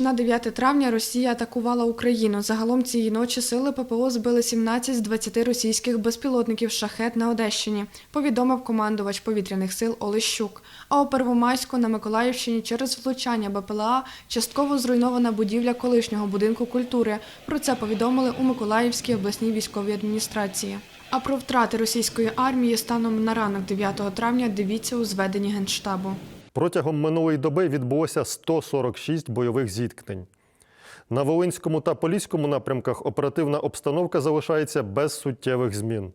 на 9 травня Росія атакувала Україну. Загалом цієї ночі сили ППО збили 17 з 20 російських безпілотників шахет на Одещині, повідомив командувач повітряних сил Олещук. А у Первомайську на Миколаївщині через влучання БПЛА частково зруйнована будівля колишнього будинку культури. Про це повідомили у Миколаївській обласній військовій адміністрації. А про втрати російської армії станом на ранок 9 травня дивіться у зведенні Генштабу. Протягом минулої доби відбулося 146 бойових зіткнень. На Волинському та Поліському напрямках оперативна обстановка залишається без суттєвих змін.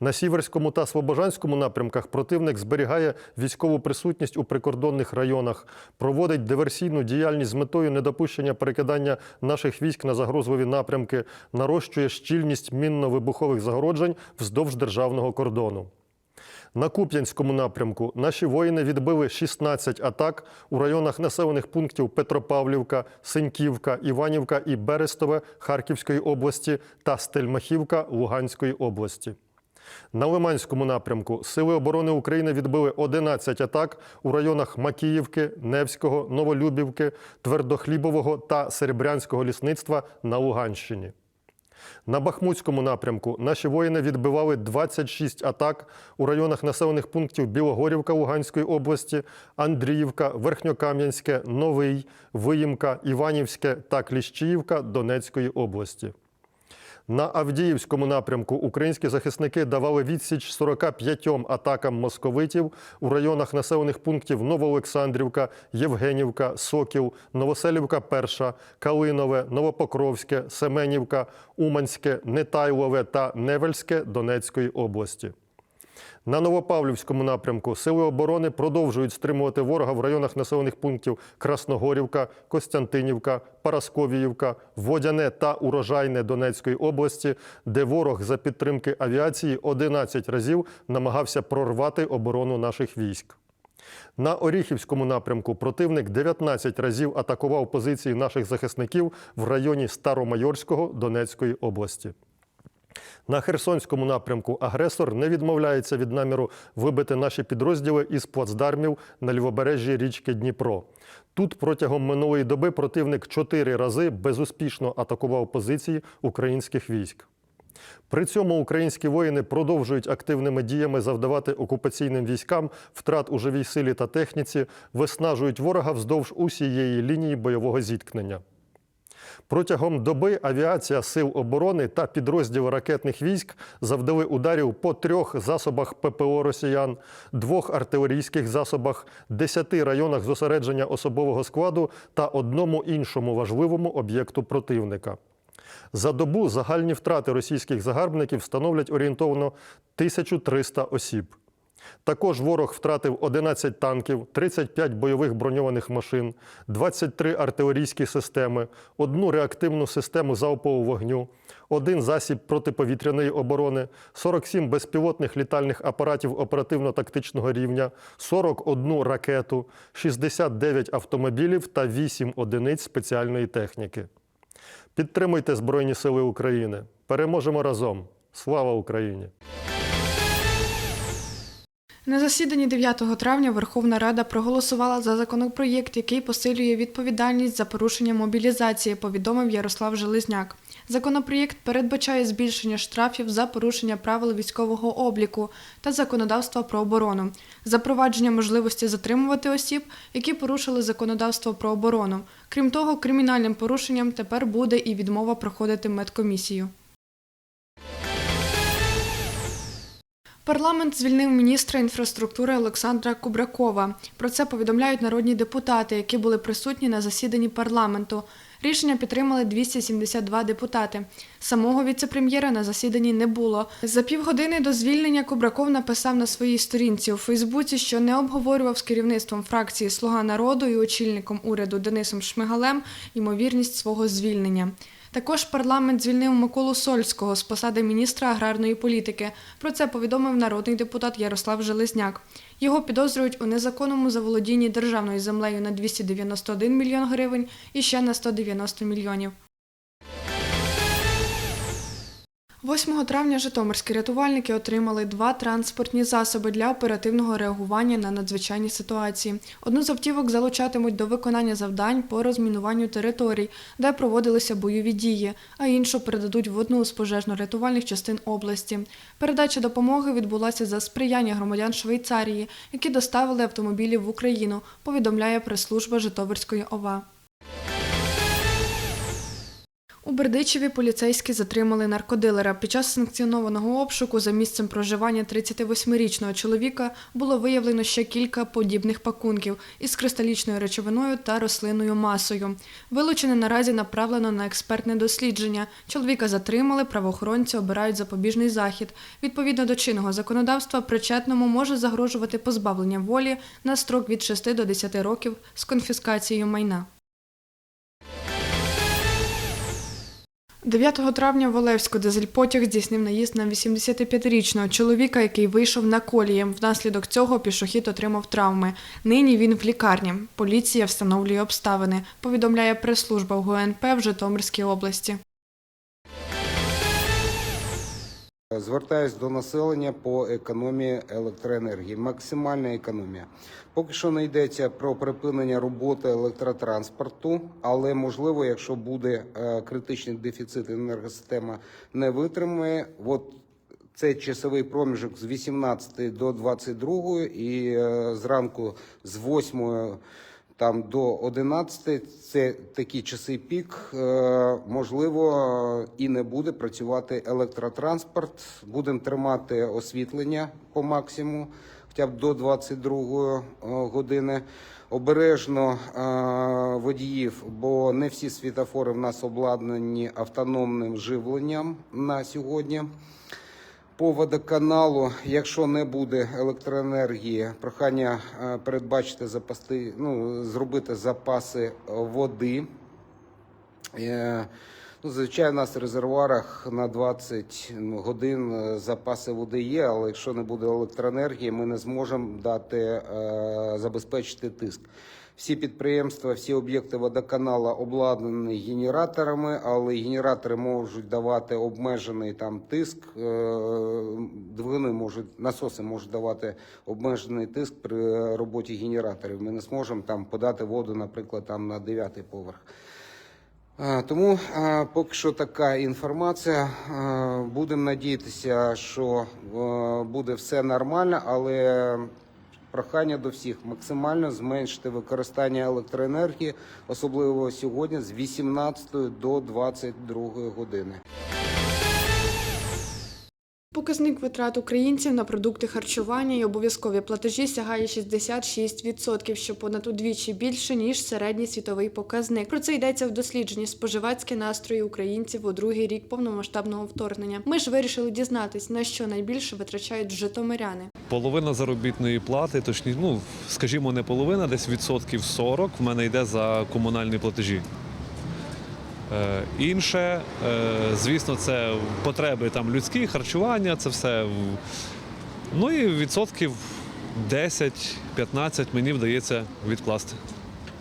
На Сіверському та Слобожанському напрямках противник зберігає військову присутність у прикордонних районах, проводить диверсійну діяльність з метою недопущення перекидання наших військ на загрозливі напрямки, нарощує щільність мінно-вибухових загороджень вздовж державного кордону. На Куп'янському напрямку наші воїни відбили 16 атак у районах населених пунктів Петропавлівка, Синьківка, Іванівка і Берестове Харківської області та Стельмахівка Луганської області. На Лиманському напрямку Сили оборони України відбили 11 атак у районах Макіївки, Невського, Новолюбівки, Твердохлібового та Серебрянського лісництва на Луганщині. На Бахмутському напрямку наші воїни відбивали 26 атак у районах населених пунктів Білогорівка Луганської області, Андріївка, Верхньокам'янське, Новий, Виїмка, Іванівське та Кліщіївка Донецької області. На Авдіївському напрямку українські захисники давали відсіч 45 атакам московитів у районах населених пунктів Новоолександрівка, Євгенівка, Сокіл, Новоселівка Перша, Калинове, Новопокровське, Семенівка, Уманське, Нетайлове та Невельське Донецької області. На Новопавлівському напрямку сили оборони продовжують стримувати ворога в районах населених пунктів Красногорівка, Костянтинівка, Парасковіївка, Водяне та Урожайне Донецької області, де ворог за підтримки авіації 11 разів намагався прорвати оборону наших військ. На Оріхівському напрямку противник 19 разів атакував позиції наших захисників в районі Старомайорського Донецької області. На Херсонському напрямку агресор не відмовляється від наміру вибити наші підрозділи із плацдармів на лівобережжі річки Дніпро. Тут протягом минулої доби противник чотири рази безуспішно атакував позиції українських військ. При цьому українські воїни продовжують активними діями завдавати окупаційним військам втрат у живій силі та техніці, виснажують ворога вздовж усієї лінії бойового зіткнення. Протягом доби авіація сил оборони та підрозділи ракетних військ завдали ударів по трьох засобах ППО росіян, двох артилерійських засобах, десяти районах зосередження особового складу та одному іншому важливому об'єкту противника. За добу загальні втрати російських загарбників становлять орієнтовно 1300 осіб. Також ворог втратив 11 танків, 35 бойових броньованих машин, 23 артилерійські системи, одну реактивну систему залпового вогню, один засіб протиповітряної оборони, 47 безпілотних літальних апаратів оперативно-тактичного рівня, 41 ракету, 69 автомобілів та 8 одиниць спеціальної техніки. Підтримуйте Збройні Сили України. Переможемо разом. Слава Україні! На засіданні 9 травня Верховна Рада проголосувала за законопроєкт, який посилює відповідальність за порушення мобілізації, повідомив Ярослав Железняк. Законопроєкт передбачає збільшення штрафів за порушення правил військового обліку та законодавства про оборону, запровадження можливості затримувати осіб, які порушили законодавство про оборону. Крім того, кримінальним порушенням тепер буде і відмова проходити медкомісію. Парламент звільнив міністра інфраструктури Олександра Кубракова. Про це повідомляють народні депутати, які були присутні на засіданні парламенту. Рішення підтримали 272 депутати. Самого віцепрем'єра на засіданні не було. За півгодини до звільнення Кубраков написав на своїй сторінці у Фейсбуці, що не обговорював з керівництвом фракції Слуга народу і очільником уряду Денисом Шмигалем ймовірність свого звільнення. Також парламент звільнив Миколу Сольського з посади міністра аграрної політики. Про це повідомив народний депутат Ярослав Железняк. Його підозрюють у незаконному заволодінні державною землею на 291 мільйон гривень і ще на 190 мільйонів. 8 травня житомирські рятувальники отримали два транспортні засоби для оперативного реагування на надзвичайні ситуації. Одну з автівок залучатимуть до виконання завдань по розмінуванню територій, де проводилися бойові дії, а іншу передадуть в одну з пожежно-рятувальних частин області. Передача допомоги відбулася за сприяння громадян Швейцарії, які доставили автомобілі в Україну, повідомляє прес-служба Житомирської ОВА. У Бердичеві поліцейські затримали наркодилера. Під час санкціонованого обшуку за місцем проживання 38-річного чоловіка було виявлено ще кілька подібних пакунків із кристалічною речовиною та рослинною масою. Вилучене наразі направлено на експертне дослідження. Чоловіка затримали, правоохоронці обирають запобіжний захід. Відповідно до чинного законодавства, причетному може загрожувати позбавлення волі на строк від 6 до 10 років з конфіскацією майна. 9 травня в Олевську дизель-потяг здійснив наїзд на 85-річного чоловіка, який вийшов на колії. Внаслідок цього пішохід отримав травми. Нині він в лікарні. Поліція встановлює обставини, повідомляє прес-служба ГУНП в Житомирській області. Звертаюсь до населення по економії електроенергії. Максимальна економія. Поки що не йдеться про припинення роботи електротранспорту, але можливо, якщо буде е, критичний дефіцит, енергосистема не витримає. От цей часовий проміжок з 18 до 22 і е, зранку з 8 там до 11 це такі часи пік. Е, можливо, і не буде працювати електротранспорт. Будемо тримати освітлення по максимуму, хоча б до 22 години. Обережно е, водіїв, бо не всі світофори в нас обладнані автономним живленням на сьогодні. По водоканалу, якщо не буде електроенергії, прохання е, передбачити запасти, ну, зробити запаси води. Е, Ну, звичайно, у нас в резервуарах на 20 годин е, запаси води є, але якщо не буде електроенергії, ми не зможемо дати забезпечити тиск. Всі підприємства, всі об'єкти водоканала обладнані генераторами, але генератори можуть давати обмежений там тиск. е, Двигуни можуть насоси можуть давати обмежений тиск при роботі генераторів. Ми не зможемо там подати воду, наприклад, там на 9 поверх. Тому поки що така інформація. Будемо надіятися, що е, буде все нормально, але прохання до всіх максимально зменшити використання електроенергії, особливо сьогодні з 18 до 22 години. Показник витрат українців на продукти харчування і обов'язкові платежі сягає 66%, що понад удвічі більше ніж середній світовий показник. Про це йдеться в дослідженні споживацькі настрої українців у другий рік повномасштабного вторгнення. Ми ж вирішили дізнатись, на що найбільше витрачають житомиряни. Половина заробітної плати, точні, ну скажімо, не половина, десь відсотків 40 в мене йде за комунальні платежі. Е, інше, е, звісно, це потреби там людські, харчування, це все. Ну і відсотків 10-15 мені вдається відкласти.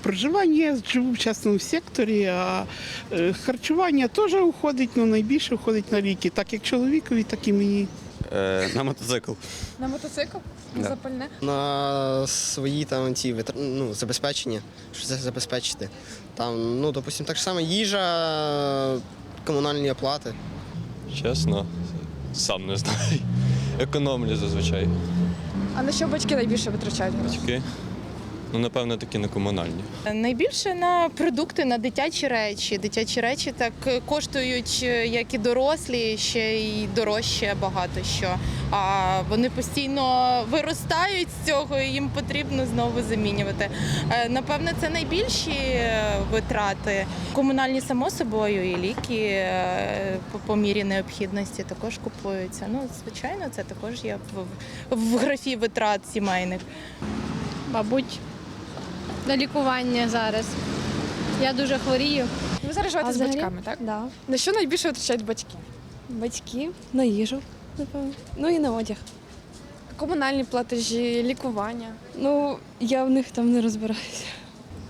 Проживання я живу в частному секторі, а е, харчування теж уходить, ну найбільше входить на ліки, так як чоловікові, так і мені. Е, на мотоцикл. На мотоцикл? Да. Запальне? на свої там ці витр... ну, забезпечення, що це забезпечити. Там, ну, допустим, так само їжа, комунальні оплати. Чесно, сам не знаю. Економлю зазвичай. А на що батьки найбільше витрачають гроші? Батьки. Ну, напевно, такі не комунальні. Найбільше на продукти, на дитячі речі. Дитячі речі так коштують, е, як і дорослі, ще й дорожче багато що. А вони постійно виростають з цього, і їм потрібно знову замінювати. Е, Напевно, це найбільші е, витрати. Комунальні само собою і ліки по, мірі необхідності також купуються. Ну, звичайно, це також є в графі витрат сімейних. Мабуть, на лікування зараз. Я дуже хворію. Ви зараз живете А з взагалі? батьками, так? Да. На що найбільше витрачають батьки? Батьки на їжу, напевно. Ну і на одяг. Комунальні платежі, лікування. Ну, я в них там не розбираюся.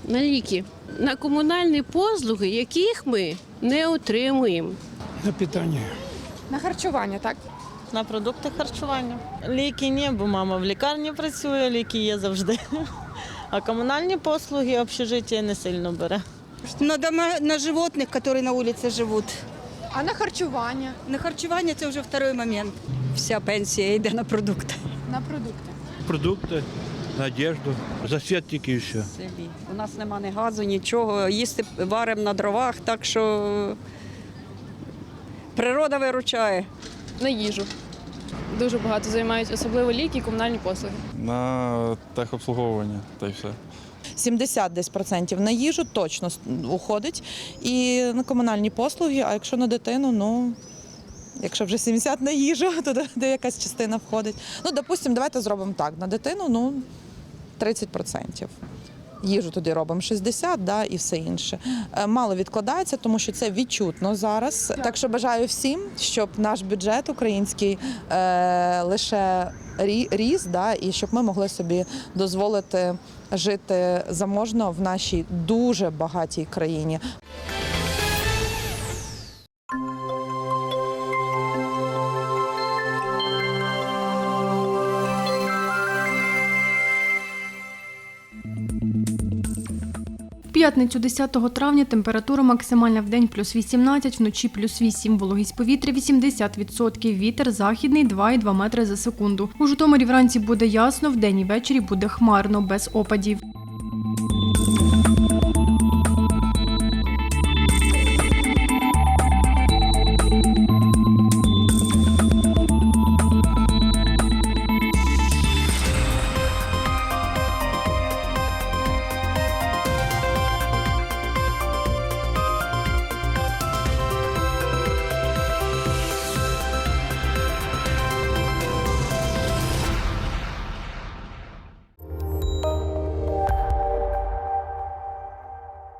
на ліки, на комунальні послуги, яких ми не отримуємо. На питання. На харчування, так? на продукти харчування. Ліки ні, бо мама в лікарні працює, ліки є завжди. А комунальні послуги общежиття не сильно бере. На дома, на животних, які на вулиці живуть. А на харчування? На харчування це вже второй момент. Вся пенсія йде на продукти. На продукти. Продукти, одежду, засвіт тільки і все. селі. У нас нема ні газу, нічого. Їсти варимо на дровах, так що природа виручає. На їжу. Дуже багато займають, особливо ліки і комунальні послуги. На техобслуговування та й все. 70 десь процентів на їжу точно уходить. І на комунальні послуги, а якщо на дитину, ну. Якщо вже 70 на їжу, то де- де якась частина входить. Ну, допустимо, давайте зробимо так. На дитину ну, 30%. Їжу туди робимо 60, да, і все інше. Е, Мало відкладається, тому що це відчутно зараз. Так що бажаю всім, щоб наш бюджет український е, лише рі- ріс, да, і щоб ми могли собі дозволити жити заможно в нашій дуже багатій країні. П'ятницю 10 травня температура максимальна в день плюс 18, вночі плюс 8, вологість повітря 80%, вітер західний 2,2 метри за секунду. У Житомирі вранці буде ясно, вдень і ввечері буде хмарно, без опадів.